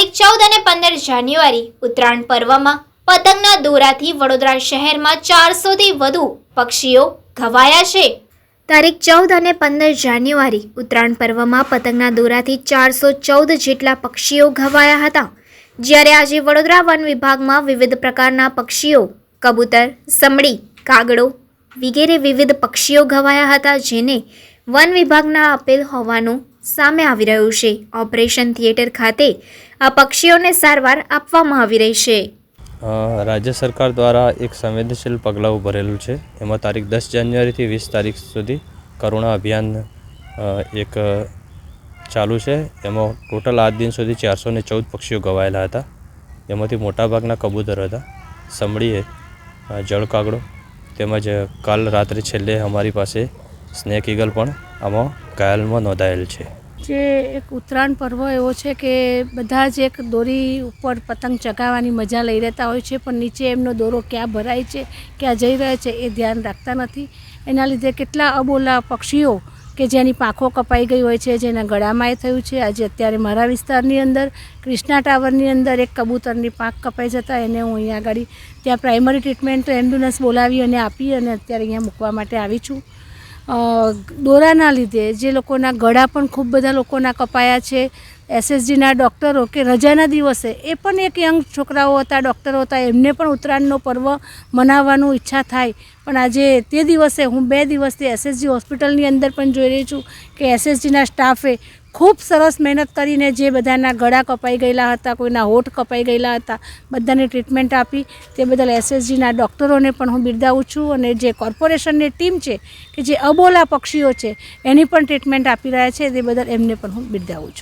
તારીખ ચૌદ અને પંદર જાન્યુઆરી, ઉત્તરાયણ પર્વમાં પતંગના દોરાથી વડોદરા શહેરમાં ચારસોથી વધુ પક્ષીઓ ઘવાયા છે. તારીખ ચૌદ અને પંદર જાન્યુઆરી, ઉત્તરાયણ પર્વમાં પતંગના દોરાથી ચારસો ચૌદ જેટલા પક્ષીઓ ઘવાયા હતા. જ્યારે આજે વડોદરા વન વિભાગમાં વિવિધ પ્રકારના પક્ષીઓ, કબૂતર, સમડી, કાગડો વગેરે વિવિધ પક્ષીઓ ઘવાયા હતા, જેને વન વિભાગના આપેલ હોવાનું સામે આવી રહ્યું છે. ઓપરેશન થિયેટર ખાતે આ પક્ષીઓને સારવાર આપવામાં આવી રહી છે. રાજ્ય સરકાર દ્વારા એક સંવેદનશીલ પગલાં ભરેલું છે. એમાં તારીખ દસ જાન્યુઆરીથી વીસ તારીખ સુધી કરુણા અભિયાન એક ચાલુ છે. એમાં ટોટલ આજ દિન સુધી ચારસો ને ચૌદ પક્ષીઓ ગવાયેલા હતા. એમાંથી મોટાભાગના કબૂતર હતા, સમડીએ જળકાગડો તેમજ કાલ રાત્રે છેલ્લે અમારી પાસે સ્નેક ઈગલ પણ આમાં ઘાયલમાં નોંધાયેલ છે. જે એક ઉત્તરાયણ પર્વ એવો છે કે બધા જ એક દોરી ઉપર પતંગ ચગાવવાની મજા લઈ રહેતા હોય છે, પણ નીચે એમનો દોરો ક્યાં ભરાય છે, ક્યાં જઈ રહ્યો છે એ ધ્યાન રાખતા નથી. એના લીધે કેટલા અબોલા પક્ષીઓ કે જેની પાંખો કપાઈ ગઈ હોય છે, જેના ગળામાં એ થયું છે. આજે અત્યારે મારા વિસ્તારની અંદર ક્રિષ્ના ટાવરની અંદર એક કબૂતરની પાંખ કપાઈ જતા, એને હું અહીંયા આગળ ત્યાં પ્રાઇમરી ટ્રીટમેન્ટ એમ્બ્યુલન્સ બોલાવી અને આપી અને અત્યારે અહીંયા મૂકવા માટે આવી છું. દોરાના લીધે જે લોકોના ગળા પણ ખૂબ બધા લોકોના કપાયા છે. એસએસજીના ડૉક્ટરો કે રજાના દિવસે એ પણ એક યંગ છોકરાઓ હતા, ડૉક્ટરો હતા, એમને પણ ઉત્તરાયણનો પર્વ મનાવવાનું ઈચ્છા થાય. પણ આજે તે દિવસે હું બે દિવસથી એસએસજી હોસ્પિટલની અંદર પણ જોઈ રહી છું કે એસએસજીના સ્ટાફે ખૂબ સરસ મહેનત કરીને જે બધાના ગળા કપાઈ ગયેલા હતા, કોઈના હોઠ કપાઈ ગયેલા હતા, બધાને ટ્રીટમેન્ટ આપી. તે બદલ એસએસજીના ડૉક્ટરોને પણ હું બિરદાવું છું અને જે કોર્પોરેશનની ટીમ છે કે જે અબોલા પક્ષીઓ છે, એની પણ ટ્રીટમેન્ટ આપી રહ્યા છે. તે બદલ એમને પણ હું બિરદાવું છું.